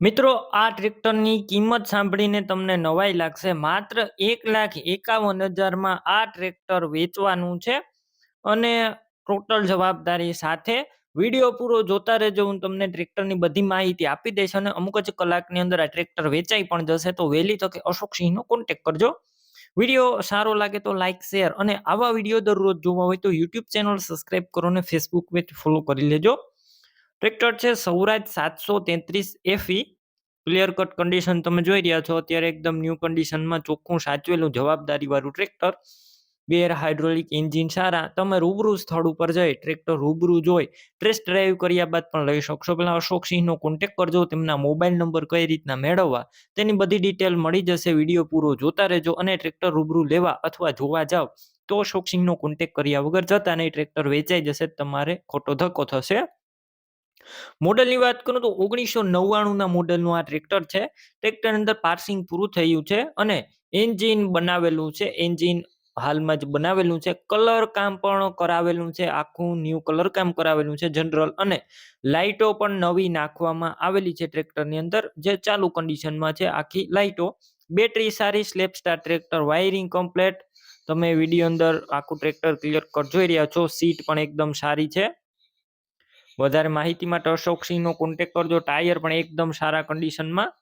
મિત્રો, આ ટ્રેક્ટરની કિંમત સાંભળીને તમને નવાઈ લાગશે. માત્ર એક લાખ એકાવન હજારમાં આ ટ્રેક્ટર વેચવાનું છે અને ટોટલ જવાબદારી સાથે વીડિયો પૂરો જોતા રહેજો. હું તમને ટ્રેક્ટરની બધી માહિતી આપી દઈશ અને અમુક જ કલાકની અંદર આ ટ્રેક્ટર વેચાઈ પણ જશે. તો વહેલી તકે અશોક સિંહનો કોન્ટેક કરજો. વીડિયો સારો લાગે તો લાઇક શેર અને આવા વીડિયો દરરોજ જોવા હોય તો યુટ્યુબ ચેનલ સબસ્ક્રાઇબ કરો અને ફેસબુક પેજ ફોલો કરી લેજો. ટ્રેક્ટર છે સૌરાજ સાતસો તેત્રીસ એફી ક્લિયર કટ કન્ડિશન તમે જોઈ રહ્યા છો. અત્યારે એકદમ ન્યૂ કન્ડિશનમાં ચોખ્ખું સાચવેલું જવાબદારી વાળું ટ્રેક્ટર. ગેર હાઇડ્રોલિક એન્જિન સારા. તમે રૂબરૂ સ્થળ ઉપર જઈ ટ્રેક્ટર રૂબરૂ જોઈ ટ્રેસ્ટ ડ્રાઈવ કર્યા બાદ પણ લઈ શકશો. પેલા અશોક સિંહનો કોન્ટેક કરજો, તેમના મોબાઈલ નંબર કઈ રીતના મેળવવા, તેની બધી ડિટેલ મળી જશે. વીડિયો પૂરો જોતા રહેજો અને ટ્રેક્ટર રૂબરૂ લેવા અથવા જોવા જાવ, તો અશોક સિંહનો કોન્ટેક કર્યા વગર જતા નહીં. ટ્રેક્ટર વેચાઈ જશે, તમારે ખોટો ધક્કો થશે. મોડલની વાત કરું તો ઓગણીસો નવ્વાણુંના મોડલનું આ ટ્રેક્ટર છે. ટ્રેક્ટર અંદર પાર્સિંગ પૂરું થયું છે અને એન્જિન બનાવેલું છે. એન્જિન હાલમાં જ બનાવેલું છે. કલર કામ પણ કરાવેલું છે. આખું ન્યૂ કલર કામ કરાવેલું છે જનરલ અને લાઇટો પણ નવી નાખવામાં આવેલી છે ટ્રેક્ટરની અંદર, જે ચાલુ કન્ડિશનમાં છે આખી લાઇટો. બેટરી સારી self start tractor wiring complete તમે વીડિયો અંદર આખું ટ્રેક્ટર ક્લિયર કટ જોઈ રહ્યા છો. સીટ પણ એકદમ સારી છે. વધારે માહિતી માટે અશોક સિંહનો કોન્ટેક કરજો. ટાયર પણ એકદમ સારા કન્ડિશનમાં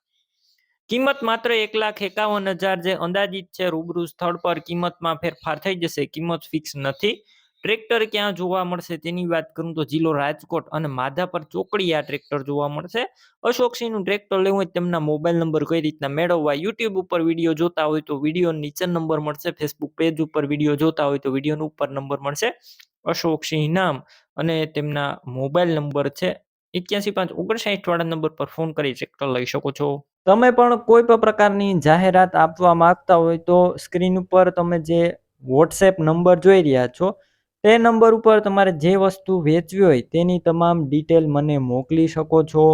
કિંમત માત્ર એક લાખ એકાવન હજાર જે અંદાજિત છે, રૂબરૂ સ્થળ પર કિંમતમાં ફેરફાર થઈ જશે. કિંમત ફિક્સ નથી. ટ્રેક્ટર ક્યાં જોવા મળશે તેની વાત કરું તો જિલ્લો રાજકોટ અને માધા પર ચોકડી આ ટ્રેક્ટર જોવા મળશે. અશોકસિંહનું ટ્રેક્ટર લેવું હોય તેમના મોબાઈલ નંબર કઈ રીતના મેળવવા યુટ્યુબ ઉપર વીડિયો જોતા હોય તો વીડિયો નીચે નંબર મળશે ફેસબુક પેજ ઉપર વીડિયો જોતા હોય તો વિડીયોનો ઉપર નંબર મળશે. અશોકસિંહ નામ અને તેમના મોબાઈલ નંબર છે એક્યાસી પાંચ ઓગણસાઠ વાળા નંબર પર ફોન કરી ટ્રેક્ટર લઈ શકો છો. તમે પણ કોઈ પણ પ્રકારની જાહેરાત આપવા માંગતા હોય તો સ્ક્રીન ઉપર તમે જે વોટ્સએપ નંબર જોઈ રહ્યા છો, તે નંબર ઉપર તમારે જે વસ્તુ વેચવી હોય તેની તમામ ડિટેલ મને મોકલી શકો છો.